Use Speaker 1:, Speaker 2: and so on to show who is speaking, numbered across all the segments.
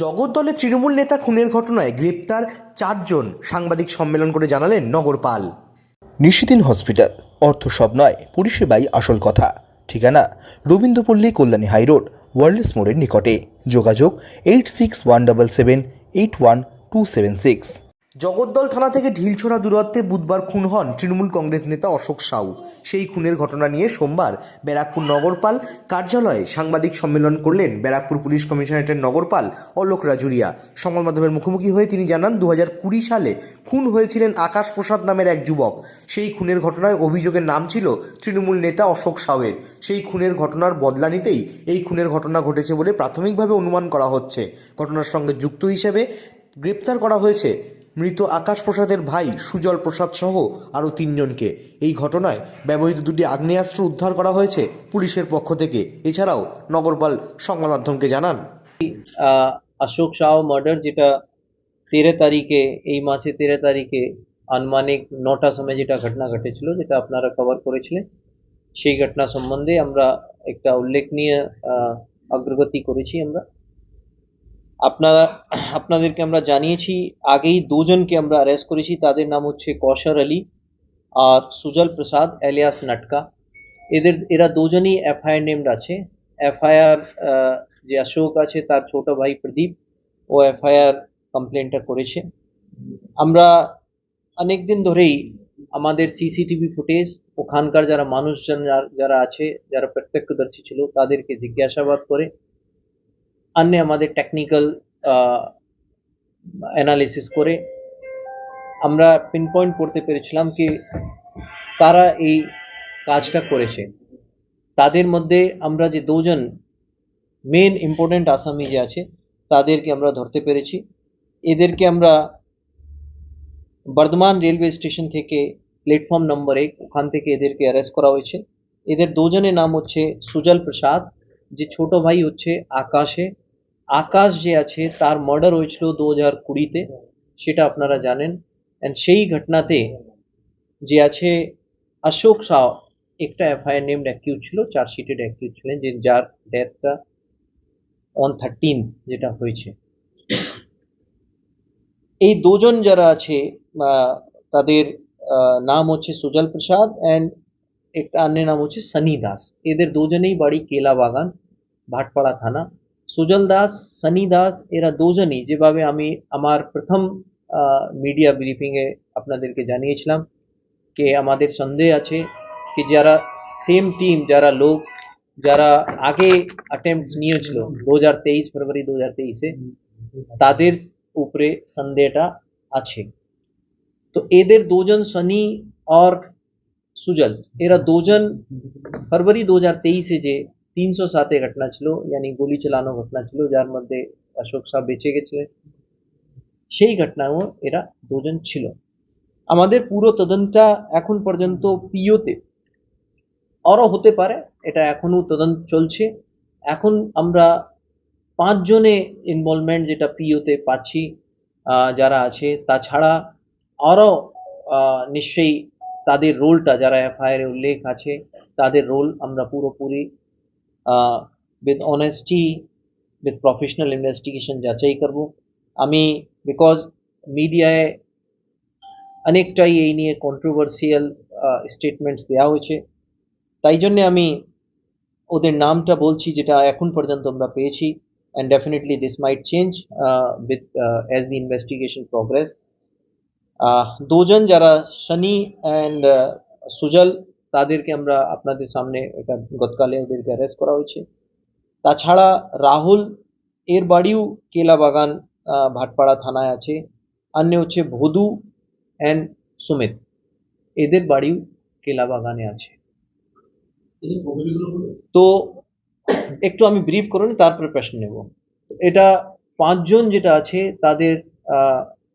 Speaker 1: জগদ্দলে তৃণমূল নেতা খুনের ঘটনায় গ্রেপ্তার চারজন। সাংবাদিক সম্মেলন করে জানালেন নগরপাল।
Speaker 2: নিশিদিন হসপিটাল, অর্থ সব নয়, পরিষেবাই আসল কথা। ঠিকানা, রবীন্দ্রপল্লী, কল্যাণী হাইরোড ওয়ার্ল্ডস মোড়ের নিকটে। যোগাযোগ, eight six one double seven, eight one two seven six.
Speaker 1: Jagaddal থানা থেকে ঢিলছোড়া দূরত্বে বুধবার খুন হন তৃণমূল কংগ্রেস নেতা অশোক সাউ। সেই খুনের ঘটনা নিয়ে সোমবার ব্যারাকপুর নগরপাল কার্যালয়ে সাংবাদিক সম্মেলন করলেন ব্যারাকপুর পুলিশ কমিশনারেটের নগরপাল অলোক রাজুরিয়া। সংবাদ মাধ্যমের মুখোমুখি হয়ে তিনি জানান দু কুড়ি সালে খুন হয়েছিলেন আকাশ প্রসাদ নামের এক যুবক। সেই খুনের ঘটনায় অভিযোগের নাম ছিল তৃণমূল নেতা অশোক সাউয়ের। সেই খুনের ঘটনার বদলা নিতেই এই খুনের ঘটনা ঘটেছে বলে প্রাথমিকভাবে অনুমান করা হচ্ছে। ঘটনার সঙ্গে যুক্ত হিসেবে গ্রেপ্তার করা হয়েছে মৃত আকাশ প্রসাদের ভাই সুজল প্রসাদ সহ আরও তিনজনকে। এই ঘটনায় ব্যবহৃত দুটি আগ্নেয়াস্ত্র উদ্ধার করা হয়েছে পুলিশের পক্ষ থেকে। এছাড়াও নগরপাল সংবাদ মাধ্যমকে জানান।
Speaker 3: অশোক শাহ মার্ডার যেটা তেরো তারিখে, এই মাসে তেরো তারিখে আনুমানিক নটার সময় যেটা ঘটনা ঘটেছিল, যেটা আপনারা কভার করেছিলেন, সেই ঘটনা সম্বন্ধে আমরা একটা উল্লেখনীয় অগ্রগতি করেছি আমরা। আপনারা, আপনাদেরকে আমরা জানিয়েছি, আগেই দুজনকে আমরা অ্যারেস্ট করেছি, তাদের নাম হচ্ছে কৌশর আলী আর সুজল প্রসাদ এলিয়াস নাটকা। এদের, এরা দুজনই এফআইআর নেমড আছে। এফআইআর যে অশোক আছে, তার ছোট ভাই প্রদীপ, ও এফআইআর কমপ্লেনটা করেছে। আমরা অনেক দিন ধরেই আমাদের সিসিটিভি ফুটেজ ওখানকার যারা মানুষজন, যার- আছে, যারা প্রত্যক্ষদর্শী ছিল, তাদেরকে জিজ্ঞাসাবাদ করে অন্য আমাদের টেকনিক্যাল অ্যানালিসিস করে আমরা পিন পয়েন্ট করতে পেরেছিলাম কি তারা এই কাজটা করেছে। তাদের মধ্যে আমরা যে দুজন মেন ইম্পর্টেন্ট আসামি যে আছে, তাদেরকে আমরা ধরতে পেরেছি। এদেরকে আমরা বর্ধমান রেলওয়ে স্টেশন থেকে প্ল্যাটফর্ম নম্বর এক, ওখান থেকে এদেরকে অ্যারেস্ট করা হয়েছে। এদের দুজনের নাম হচ্ছে সুজল প্রসাদ, যে ছোট ভাই হচ্ছে আকাশে। আকাশ যে আছে, তার মার্ডার হয়েছিল দু হাজার কুড়িতে, সেটা আপনারা জানেন। অ্যান্ড সেই ঘটনাতে যে আছে, অশোক সাউ একটা এফআইআর নেমড অ্যাকিউজ ছিল চার্জশিটেড অ্যাকিউজ ছিলেন, যে যার ডেথটা অন থার্টিন যেটা হয়েছে। এই দুজন যারা আছে তাদের নাম হচ্ছে সুজল প্রসাদ অ্যান্ড একটা অন্য নাম হচ্ছে সানি দাস। এদের দুজনেই বাড়ি কেলা বাগান ভাটপাড়া থানা। সুজল দাস, সানি দাস, এরা দুজনই যেভাবে আমি আমার প্রথম মিডিয়া ব্রিফিংয়ে আপনাদেরকে জানিয়েছিলাম যে আমাদের সন্দেহ আছে, কি যারা সেম টিম যারা লোক, যারা আগে অ্যাটেম্পটস নিয়েছিল দু হাজার তেইশ ফেব্রুয়ারি দু হাজার তেইশে, তাদের উপরে সন্দেহটা আছে। তো এদের দুজন সনি আর সুজল এরা দুজন ফরवरी দু হাজার তেইশে যে তিনশো সাতে ঘটনা ছিল ইয়ানি গুলি চালানো ঘটনা ছিল যার মধ্যে অশোক সাহ বেঁচে গেছিলেন সেই ঘটনাও এরা দুজন ছিল আমাদের পুরো তদন্তটা এখন পর্যন্ত পিওতে আরও হতে পারে এটা এখনও তদন্ত চলছে এখন আমরা পাঁচজনে ইনভলভমেন্ট যেটা পিওতে পাচ্ছি যারা আছে তাছাড়া আরও নিশ্চয়ই তাদের রোলটা যারা এফআইআর উল্লেখ আছে তাদের রোল আমরা পুরোপুরি with honesty with professional investigation যাচাই করব। আমি বিকজ মিডিয়ায় অনেকটাই এই নিয়ে কন্ট্রোভার্সিয়াল স্টেটমেন্টস দেওয়া হয়েছে। তাই জন্যে আমি ওদের নামটা বলছি, যেটা এখন পর্যন্ত আমরা পেয়েছি। And definitely this might change with as the investigation progress দুজন যারা, শনি অ্যান্ড সুজল তাদেরকে আমরা আপনাদের সামনে এটা গতকালে ওদেরকে অ্যারেস্ট করা হয়েছে। তাছাড়া রাহুল এর বাড়িও কেলাবাগান আহ, ভাটপাড়া থানায় আছে। অন্য হচ্ছে ভদু অ্যান্ড সুমিত। এদের বাড়িও কেলাবাগানে আছে। তো একটু আমি ব্রিফ করুন তারপরে প্রশ্ন নেব। এটা পাঁচজন যেটা আছে তাদের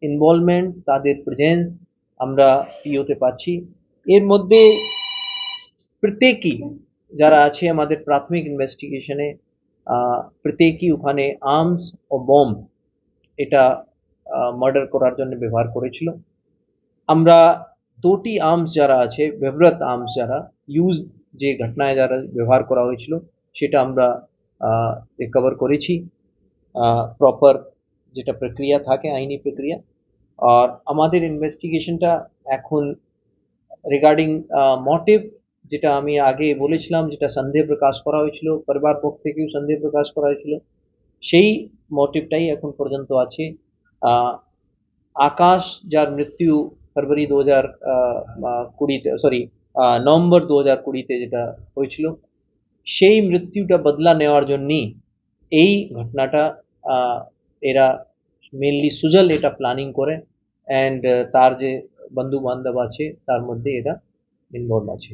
Speaker 3: ইনভলভমেন্ট তাদের প্রেজেন্স আমরা পিওতে পাচ্ছি। এর মধ্যে প্রত্যেকই যারা আছে আমাদের প্রাথমিক ইনভেস্টিগেশনে প্রত্যেকই ওখানে আর্মস ও বম্ব এটা মার্ডার করার জন্য ব্যবহার করেছিল। আমরা দুটি আর্মস যারা আছে, ব্যবহৃত আর্মস যারা ইউজ যে ঘটনায় যারা ব্যবহার করা হয়েছিল, সেটা আমরা রিকভার করেছি। প্রপার যেটা প্রক্রিয়া থাকে, আইনি প্রক্রিয়া। আর আমাদের ইনভেস্টিগেশনটা এখন রিগার্ডিং মোটিভ যেটা আমি আগে বলেছিলাম, যেটা সন্দেহ প্রকাশ করা হয়েছিল, পরিবার পক্ষ থেকেও সন্দেহ প্রকাশ করা হয়েছিল, সেই মোটিভটাই এখন পর্যন্ত আছে। আকাশ যার মৃত্যু ফেব্রুয়ারি দু হাজার কুড়িতে সরি নভেম্বর দু হাজার কুড়িতে যেটা হয়েছিল, সেই মৃত্যুটা বদলা নেওয়ার জন্যই এই ঘটনাটা এরা মেনলি সুজল এটা প্ল্যানিং করে অ্যান্ড তার যে বন্ধু বান্ধব আছে, তার মধ্যে এরা ইনভলভ আছে।